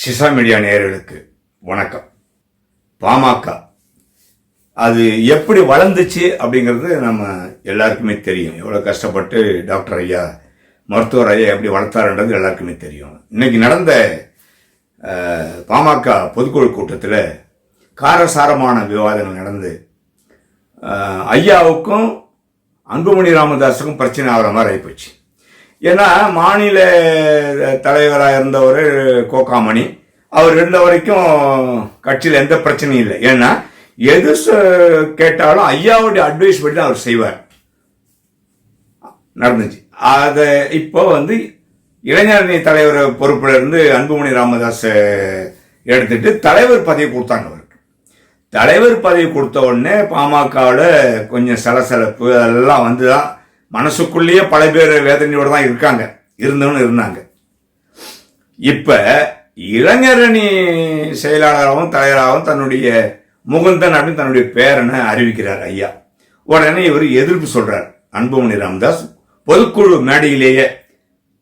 சிசா media நேயர்களுக்கு வணக்கம். பாமக. அது எப்படி வளர்ந்துச்சு அப்படிங்கிறது நம்ம எல்லாருக்குமே தெரியும். எவ்வளோ கஷ்டப்பட்டு டாக்டர் ஐயா மருத்துவர் ஐயா எப்படி வளர்த்தாருன்றது எல்லாருக்குமே தெரியும். இன்னைக்கு நடந்த பாமக பொதுக்குழு கூட்டத்தில் காரசாரமான விவாதங்கள் நடந்து ஐயாவுக்கும் அன்புமணி ராமதாஸுக்கும் பிரச்சனை ஆகிற மாதிரி ஆகிப்போச்சு ஏன்னா மாநில தலைவராக இருந்தவர் கோகாமணி. அவர் இருந்த வரைக்கும் கட்சியில் எந்த பிரச்சனையும் இல்லை. ஏன்னா எது கேட்டாலும் ஐயாவுடைய அட்வைஸ் படி தான் அவர் செய்வார். நடந்துச்சு. அதை இப்போ வந்து இளைஞரணி தலைவர் பொறுப்பில் இருந்து அன்புமணி ராமதாஸ் எடுத்துட்டு தலைவர் பதவி கொடுத்தாங்க அவருக்கு. தலைவர் பதவி கொடுத்த உடனே பாமகவில் கொஞ்சம் சலசலப்பு அதெல்லாம் வந்து தான் மனசுக்குள்ளேயே பல பேர் வேதனையோடு தான் இருக்காங்க. இருந்தவனு இருந்தாங்க. இப்போ இளைஞரணி செயலாளராகவும் தலைவராகவும் தன்னுடைய முகுந்தன் அப்படின்னு தன்னுடைய பேரனை அறிவிக்கிறார் ஐயா. உடனே இவர் எதிர்ப்பு சொல்றார். அன்புமணி ராமதாஸ் பொதுக்குழு மேடையிலேயே.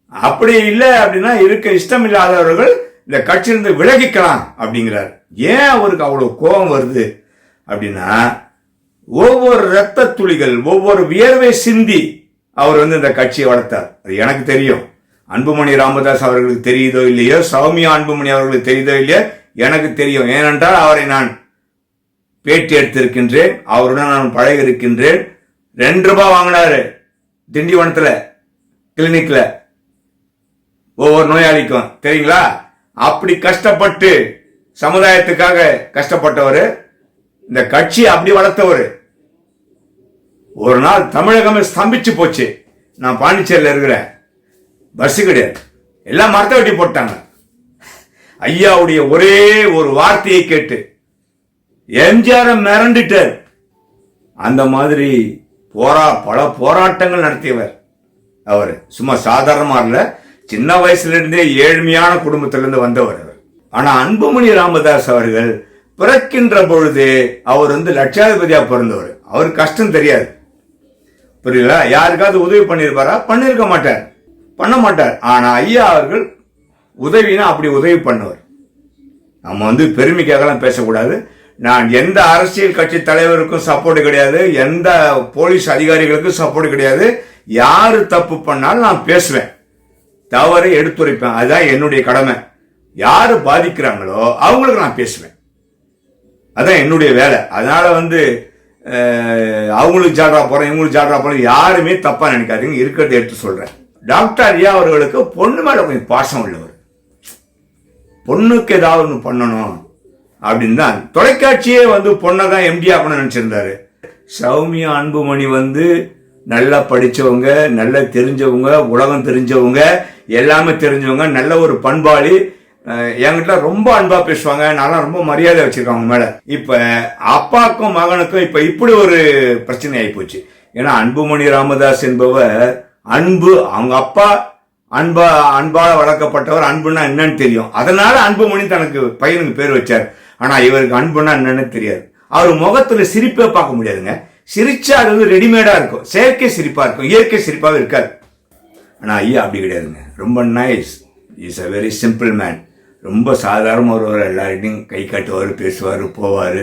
அப்படி இல்லை அப்படின்னா இருக்க இஷ்டம் இல்லாதவர்கள் இந்த கட்சியிலிருந்து விலகிக்கலாம் அப்படிங்கிறார். ஏன் அவருக்கு அவ்வளவு கோபம் வருது அப்படின்னா ஒவ்வொரு ரத்த துளிகள் ஒவ்வொரு வியர்வை சிந்தி அவர் வந்து இந்த கட்சியை வளர்த்தார். அது எனக்கு தெரியும். அன்புமணி ராமதாஸ் அவர்களுக்கு தெரியுதோ இல்லையோ? சௌமியா அன்புமணி அவர்களுக்கு தெரியுதோ இல்லையோ? எனக்கு தெரியும். ஏனென்றால் அவரை நான் பேட்டி எடுத்திருக்கின்றேன். அவருடன் நான் பழகி இருக்கின்றேன் ரெண்டு ரூபாய் வாங்கினாரு திண்டிவனத்தில் கிளினிக்ல ஒவ்வொரு நோயாளிக்கும். தெரியுங்களா? அப்படி கஷ்டப்பட்டு சமுதாயத்துக்காக கஷ்டப்பட்டவர் இந்த கட்சி அப்படி வளர்த்தவர். ஒரு நாள் தமிழகமே ஸ்தம்பிச்சு போச்சு. நான் பாண்டிச்சேரியில் இருக்கிறேன். பஸ் கிடையாது எல்லாம் மரத்தை வெட்டி போட்டாங்க. ஐயாவுடைய ஒரே ஒரு வார்த்தையை கேட்டு. எம்ஜிஆர் மிரண்டுட்டார். அந்த மாதிரி போரா பல போராட்டங்கள் நடத்தியவர் அவர். சும்மா சாதாரணமா இல்ல. சின்ன வயசுல இருந்தே ஏழ்மையான குடும்பத்திலிருந்து வந்தவர் அவர். ஆனா அன்புமணி ராமதாஸ் அவர்கள் பிறக்கின்ற பொழுது அவர் வந்து லட்சாதிபதியா பிறந்தவர். அவருக்கு கஷ்டம் தெரியாது. புரியுதா யாருக்காவது உதவி பண்ணியிருப்பாரா? பண்ணியிருக்க மாட்டார். பண்ண மாட்டார். ஆனா ஐயா அவர்கள் உதவினா அப்படி உதவி பண்ணவர். நம்ம வந்து பெருமைக்காகலாம் பேசக்கூடாது. நான் எந்த அரசியல் கட்சி தலைவருக்கும் சப்போர்ட் கிடையாது. எந்த போலீஸ் அதிகாரிகளுக்கும் சப்போர்ட் கிடையாது. யாரு தப்பு பண்ணாலும் நான் பேசுவேன். தவறை எடுத்துரைப்பேன். அதுதான் என்னுடைய கடமை. யாரு பாதிக்கிறாங்களோ அவங்களுக்கு நான் பேசுவேன். அதான் என்னுடைய வேலை. அதனால வந்து அவங்களுக்கு ஜாட்ரா போகிறேன் இவங்களுக்கு ஜாட்ரா போகிறேன் யாருமே தப்பாக நினைக்காதீங்க இருக்கிறத எடுத்து சொல்கிறேன் டாக்டர் ஐயா அவர்களுக்கு பொண்ணு மேலே கொஞ்சம் பாசம் உள்ளவர். பொண்ணுக்கு ஏதாவது ஒன்று பண்ணணும் அப்படின்னு தான். தொலைக்காட்சியே வந்து பொண்ணை தான் எம்டி ஆகணும்னு நினச்சிருந்தாரு. சௌமியா அன்புமணி வந்து நல்லா படிச்சவங்க நல்லா தெரிஞ்சவங்க உலகம் தெரிஞ்சவங்க எல்லாமே தெரிஞ்சவங்க நல்ல ஒரு பண்பாளி. என்கிட்ட ரொம்ப அன்பா பேசுவாங்க. நான்லாம் ரொம்ப மரியாதை வச்சிருக்காங்க மேல. இப்ப அப்பாக்கும் மகனுக்கும் இப்ப இப்படி ஒரு பிரச்சனை ஆகி போச்சு. ஏன்னா அன்புமணி ராமதாஸ் என்பவர் அன்பு அவங்க அப்பா அன்பா அன்பால வளர்க்கப்பட்டவர். அன்புன்னா என்னன்னு தெரியும். அதனால அன்புமணி தனக்கு பையனுக்கு பேர் வச்சார். ஆனா இவருக்கு அன்புன்னா என்னன்னு தெரியாது. அவர் முகத்துல சிரிப்பே பார்க்க முடியாதுங்க. சிரிச்சா அது வந்து ரெடிமேடா இருக்கும். செயற்கை சிரிப்பா இருக்கும். இயற்கை சிரிப்பாவே இருக்காது. ஆனா ஐயா அப்படி கிடையாதுங்க. ரொம்ப nice. Is a very simple man ரொம்ப சாதாரண ஒருவர் எல்லார்கிட்டையும் கை காட்டுவார் பேசுவார் போவார்.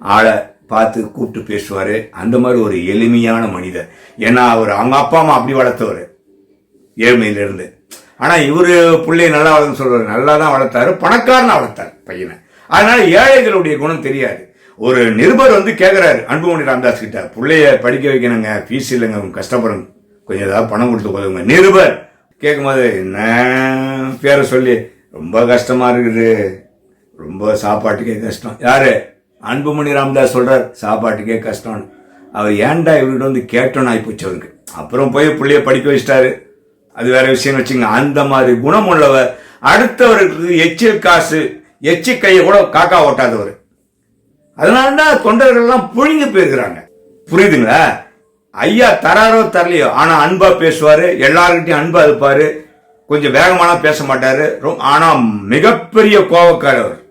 ஆளை பார்த்து கூப்பிட்டு பேசுவார். அந்த மாதிரி ஒரு எளிமையான மனிதர். ஏன்னா அவர் அவங்க அப்பா அம்மா அப்படி வளர்த்தவர். ஏழ்மையிலிருந்து. ஆனால் இவர் பிள்ளைய நல்லா வளர்ந்து சொல்கிறார் நல்லா தான் வளர்த்தாரு. பணக்காரனாக வளர்த்தார் பையனை. அதனால் ஏழைகளுடைய குணம் தெரியாது. ஒரு நிருபர் வந்து கேட்குறாரு அன்புமணி ராமதாஸ் கிட்ட பிள்ளைய படிக்க வைக்கணுங்க ஃபீஸ் இல்லைங்க அவங்க கஷ்டப்படும் கொஞ்சம் ஏதாவது பணம் கொடுத்து போதுங்க நிருபர் கேட்கும்போது என்ன? பேரை சொல்லி ரொம்ப கஷ்டமா இருக்குது. ரொம்ப சாப்பாட்டுக்கே கஷ்டம். யாரு? அன்புமணி ராமதாஸ் சொல்றார் சாப்பாட்டுக்கே கஷ்டம்னு. அவர் ஏன்டா இவர்கிட்ட வந்து கேட்டோன்னு ஆகிப்போச்சு அவருக்கு அப்புறம் போய் பிள்ளைய படிக்க வச்சிட்டாரு. அது வேற விஷயம் வச்சுங்க. அந்த மாதிரி குணம் உள்ளவர் அடுத்தவருக்கு எச்சில் காசு எச்சி கையை கூட காக்கா ஓட்டாதவர். அதனால தான் தொண்டர்கள்லாம் புழுங்கி போயிருக்கிறாங்க. புரியுதுங்களா? ஐயா தராரோ தரலையோ ஆனால் அன்பா பேசுவாரு எல்லாருக்கிட்டையும் அன்பா இருப்பாரு. கொஞ்சம் வேகமான பேச மாட்டாரு. ரொ- ஆனா மிகப்பெரிய கோவக்காரர்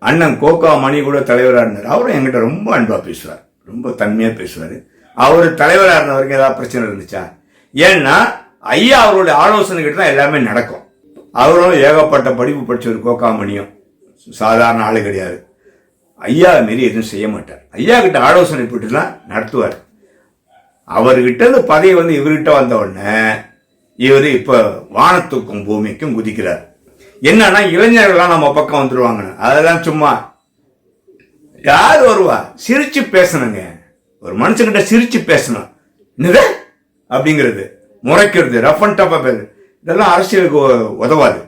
அண்ணன் கோகா மணி கூட தலைவராக இருந்தார். அவரும் எங்கிட்ட ரொம்ப அன்பா பேசுவார். ரொம்ப தன்மையா பேசுவார். அவர் தலைவராக இருந்தவருக்கு ஏதாவது பிரச்சனை இருந்துச்சா? ஏன்னா ஐயா அவருடைய ஆலோசனை கிட்ட தான் எல்லாமே நடக்கும். அவரும் ஏகப்பட்ட படிப்பு படிச்சவர் கோகாமணியும் சாதாரண ஆளு கிடையாது. ஐயா மாரி எதுவும் செய்ய மாட்டார். ஐயா கிட்ட ஆலோசனை போட்டுலாம் நடத்துவார். அவர்கிட்ட பதவி வந்து இவர்கிட்ட வந்த உடனே இவர் இப்ப வானத்துக்கும் பூமிக்கும் குதிக்கிறார். என்னன்னா இளைஞர்கள்லாம் நம்ம பக்கம் வந்துருவாங்க அதெல்லாம் சும்மா யார் வருவா? சிரிச்சு பேசணுங்க. ஒரு மனுஷங்கிட்ட சிரிச்சு பேசணும். என்னது? அப்படிங்கிறது. முறைக்கிறது. ரஃப் அண்ட் டஃபா இதெல்லாம் அரசியலுக்கு உதவாது.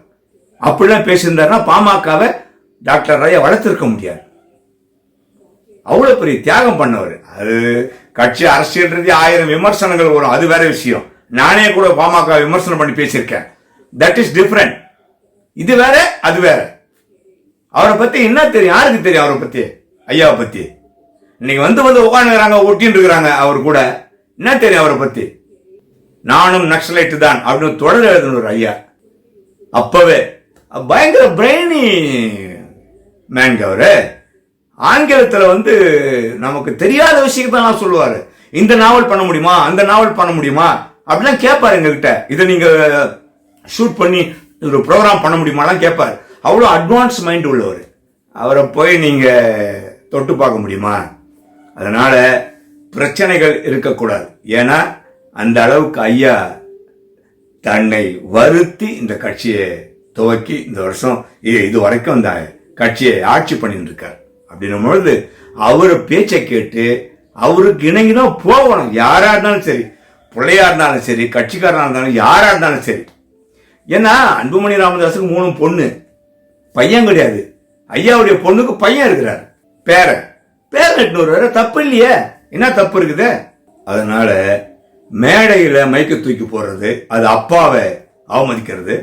அப்படிலாம் பேசியிருந்தாருன்னா பாமகவை டாக்டர் ராயை வளர்த்துருக்க முடியாது. அவ்வளவு பெரிய தியாகம் பண்ணவர். அது கட்சி அரசியல் ஆயிரம் விமர்சனங்கள் வரும். அது வேற விஷயம். நானே கூட பாமக விமர்சனம் பண்ணி பேசியிருக்கேன். தட் இஸ் டிஃப்ரெண்ட் இது வேற அது வேற. அவரை பத்தி என்ன தெரியும்? யாருக்கு தெரியும் அவரை பத்தி? ஐயாவை பத்தி. இன்னைக்கு வந்து வந்து உட்காந்துக்கிறாங்க ஒட்டின்னு இருக்கிறாங்க அவர் கூட. என்ன தெரியும் அவரை பத்தி? நானும் நக்சலைட்டு தான் அப்படின்னு தொடர் எழுதினவர் ஐயா. அப்பவே பயங்கர பிரெயினி மேன்க அவரு. ஆங்கிலத்தில் வந்து நமக்கு தெரியாத விஷயத்தான் சொல்லுவார். இந்த நாவல் பண்ண முடியுமா? அந்த நாவல் பண்ண முடியுமா? அப்படிலாம் கேட்பாரு எங்ககிட்ட இதை நீங்க ஷூட் பண்ணி ஒரு ப்ரோக்ராம் பண்ண முடியுமாலாம் கேட்பார் அவ்வளோ அட்வான்ஸ் மைண்ட் உள்ளவர். அவரை போய் நீங்க தொட்டு பார்க்க முடியுமா? அதனால பிரச்சனைகள் இருக்கக்கூடாது. ஏன்னா அந்த அளவுக்கு ஐயா தன்னை வருத்தி இந்த கட்சியை துவக்கி இந்த வருஷம் இது இது வரைக்கும் இந்த கட்சியை ஆட்சி பண்ணிட்டு இருக்கார் அப்படின்னும் பொழுது அவர் பேச்சை கேட்டு அவருக்கு இணங்கினா போகணும். யாரா இருந்தாலும் சரி. பிள்ளையா இருந்தாலும் சரி கட்சிக்காரனாக இருந்தாலும் யாராக இருந்தாலும் சரி. ஏன்னா அன்புமணி ராமதாஸுக்கு மூணு பொண்ணு. பையன் கிடையாது. ஐயாவுடைய பொண்ணுக்கு பையன் இருக்கிறார். பேரன் பேரன் எட்டுன்னு வேற தப்பு இல்லையே. என்ன தப்பு இருக்குது? அதனால மேடையில் மைக்க தூக்கி போடுறது அது அப்பாவை அவமதிக்கிறது.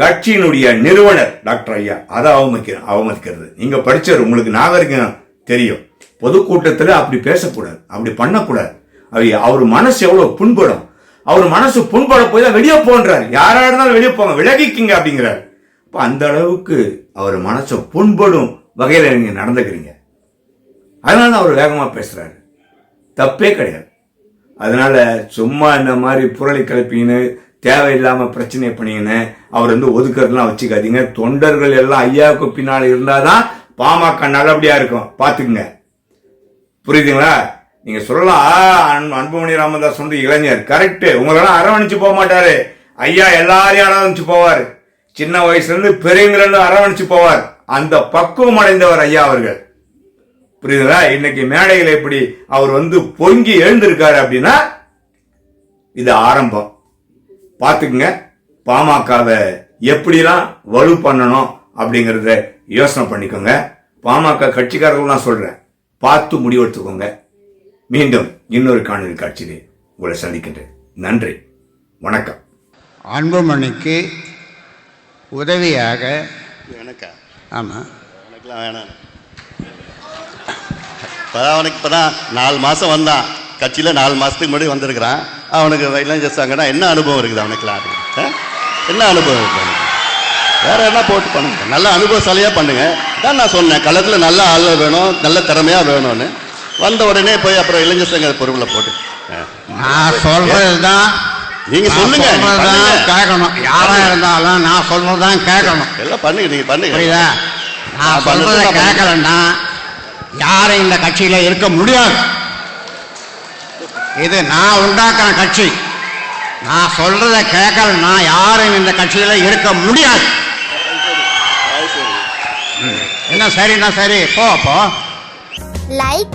கட்சியினுடைய நிறுவனர் டாக்டர் ஐயா அதை அவமதிக்க அவமதிக்கிறது. நீங்கள் படித்தவர் உங்களுக்கு நாகரிகம் தெரியும். பொதுக்கூட்டத்தில் அப்படி பேசக்கூடாது. அப்படி பண்ணக்கூடாது. அவர் அவர் மனசு எவ்வளவு புண்படும்? அவர் மனசு புண்பட போய் தான் வெளியே போன்றார். யாரா இருந்தாலும் வெளியே போங்க விலகிக்கிங்க அப்படிங்கிறார். இப்போ அந்த அளவுக்கு அவர் மனசை புண்படும் வகையில் நீங்கள் நடந்துக்கிறீங்க. அதனால தான் அவர் வேகமாக பேசுகிறாரு தப்பே கிடையாது. அதனால சும்மா இந்த மாதிரி புரளி கிளப்பின்னு தேவையில்லாமல் பிரச்சனை பண்ணிங்கன்னு அவர் வந்து ஒதுக்கிறதுலாம் வச்சுக்காதீங்க. தொண்டர்கள் எல்லாம் ஐயாவுக்கு பின்னால் இருந்தால் தான் பாமக நல்லபடியாக இருக்கும். பார்த்துக்குங்க. புரியுதுங்களா? நீங்க சொல்லலாம் அன்புமணி ராமதாஸ் வந்து இளைஞர். கரெக்டு உங்களெல்லாம் அரவணைச்சு போக மாட்டாரு. ஐயா எல்லாரையும் அரவணைச்சு போவார். சின்ன வயசுல இருந்து அரவணைச்சு போவார். அந்த பக்குவம் அடைந்தவர் ஐயா அவர்கள். புரியுதுங்களா? இன்னைக்கு மேடையில் எப்படி அவர் வந்து பொங்கி எழுந்திருக்காரு அப்படின்னா இது ஆரம்பம். பார்த்துக்குங்க. பாமகவை எப்படிலாம் வலு பண்ணணும் அப்படிங்கிறத யோசனை பண்ணிக்கோங்க. பாமக கட்சிக்காரர்கள் நான் சொல்றேன். பார்த்து முடிவெடுத்துக்கோங்க. மீண்டும் இன்னொரு காணொலி காட்சியிலே உங்களை சந்திக்கின்றேன். நன்றி. வணக்கம். அன்புமணிக்கு உதவியாக எனக்கா? ஆமாம் எனக்குலாம் வேணாம். இப்போதான் அவனுக்கு இப்போ தான் நாலு மாதம் வந்தான். கட்சியில் நாலு மாதத்துக்கு முன்னாடி வந்திருக்கிறான். அவனுக்கு இளைஞர் சங்கன்னா என்ன அனுபவம் இருக்குது அவனுக்குலாம்? என்ன அனுபவம் இருக்குது அவனுக்கு? வேற என்ன போட்டு பண்ணுங்க? நல்ல அனுபவசாலியாக பண்ணுங்க. தான் நான் சொன்னேன். களத்தில் நல்ல ஆள் வேணும் நல்ல திறமையாக வேணும்னு. வந்த உடனே போய் அப்புறம் இளைஞர் சங்க பொறுப்பில் போட்டு. நான் சொல்றது தான் நீங்க சொல்லுங்க, நீங்க. கேட்கணும். யாரா இருந்தாலும் நான் சொல்றது தான் கேட்கணும். எல்லாம் பண்ணுங்க நீங்கள் பண்ணுங்க. புரியுதா? நான் சொல்றதை கேட்கலன்னா யாரும் இந்த கட்சியில இருக்க முடியாது. இது நான் உண்டாக்குற கட்சி. நான் சொல்றதை கேட்கலன்னா யாரும் இந்த கட்சியில இருக்க முடியாது. ம். என்ன சரின்னா சரி? போ போ. Like